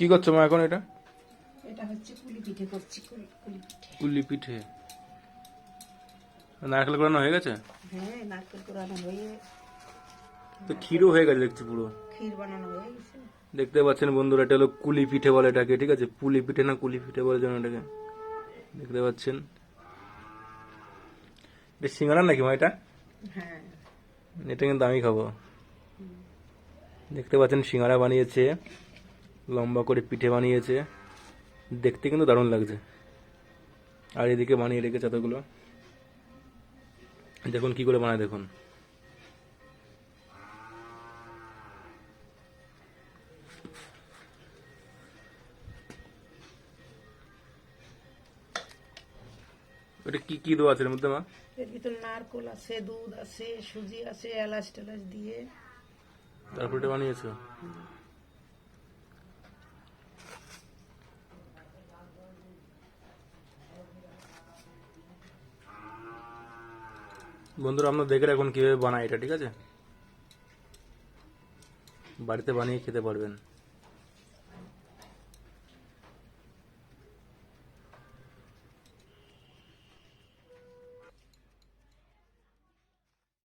কি করছ মা এখন এটা? এটা হচ্ছে পুলি পিঠে করছি কুলি কুলি পিঠে কুলি পিঠে নারকেল করানো হয়ে গেছে? হ্যাঁ নারকেল কোরানো হয়ে তো ক্ষীরও হয়ে গেছে দেখছি পুরো। ক্ষীর বানানো হয়ে গেছে। দেখতে পাচ্ছেন বন্ধুরা এটা হলো কুলি পিঠে বলে এটাকে ঠিক আছে? পুলি পিঠে না কুলি পিঠে বলে যেন এটাকে। দেখতে পাচ্ছেন? এটা সিঙ্গারা নাকি মা এটা? হ্যাঁ। এটা কিন্তু আমি খাব। দেখতে পাচ্ছেন সিঙ্গারা বানিয়েছে। লম্বা করে পিঠে বানিয়েছে। দেখতে কিন্তু দারুণ লাগছে। আর এদিকে বানিয়ে রেখেছে এতগুলো। দেখুন কি করে বানায় দেখুন। এটা কি কি দেওয়া আছে এর মধ্যে মা? এর ভিতরে নারকোল আছে দুধ আছে সুজি আছে এলাচ টেলাচ দিয়ে। তারপর এটা বানিয়েছো? বন্ধুরা আমরা দেখে রাখুন কীভাবে বানায় এটা ঠিক আছে? বাড়িতে বানিয়ে খেতে পারবেন।